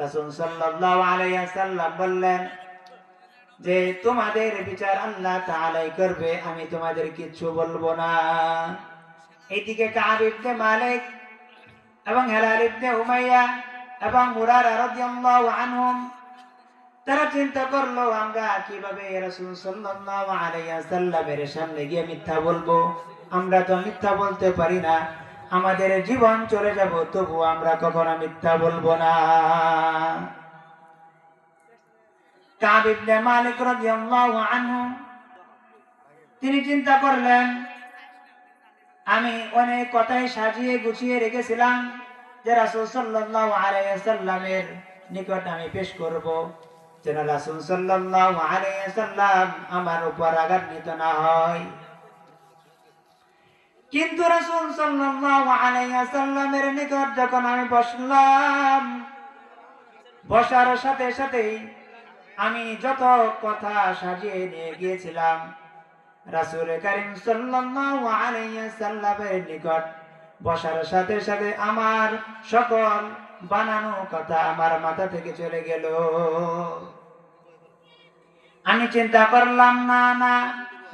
রাসূল আলাইহি বললেন যে, তোমাদের বিচার আল্লাহ তাআলাই করবে, আমি তোমাদের কিচ্ছু বলব না। এইদিকে কাব মালিক এবং হেলাল ইবনে উমাইয়া এবং মুরারা রাদিয়াল্লাহু আনহুম, তারা চিন্তা করল, আমরা কীভাবে রাসূল সাল্লাল্লাহু আলাইহি ওয়াসাল্লামের সামনে গিয়ে মিথ্যা বলব? আমরা তো মিথ্যা বলতে পারি না। আমাদের জীবন চলে যাব, তবু আমরা কখনো মিথ্যা বলব না। তিনি চিন্তা করলেন, আমি অনেক কথাই সাজিয়ে গুছিয়ে রেখেছিলাম যে রাসূল আলাইহি নিকট আমি পেশ করব, যেন রাসূল আলাইহি আমার উপর আঘান্বিত না হয়। কিন্তু রাসূল ওয়াসাল্লামের নিকট যখন আমি বসলাম, বসার সাথে সাথেই আমি যত কথা সাজিয়ে নিয়ে গিয়েছিলাম, রাসূল করিম ওয়াসাল্লামের নিকট বসার সাথে সাথে আমার সকল বানানো কথা আমার মাথা থেকে চলে গেল। আমি চিন্তা করলাম, না না,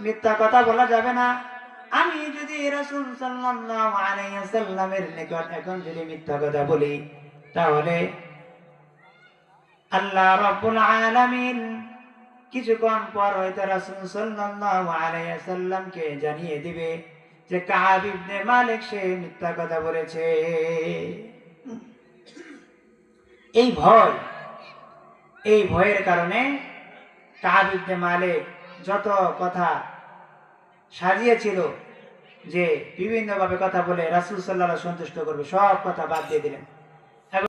মিথ্যা কথা বলা যাবে না। আমি যদি রাসূল সাল্লাল্লাহু নিকট এখন যদি মিথ্যা কথা বলি, তাহলে আল্লাহ রাব্বুল আলামিন কিছুক্ষণ পর হয়তো রাসূল সাল্লাল্লাহু জানিয়ে দিবে যে ইবনে মালিক সে মিথ্যা কথা বলেছে। এই ভয়, এই ভয়ের কারণে ইবনে মালিক যত কথা সাজিয়েছিল যে বিভিন্নভাবে কথা বলে রাসুল সাল্লাহ সন্তুষ্ট করবে। সব কথা বাদ দিয়ে দিলেন।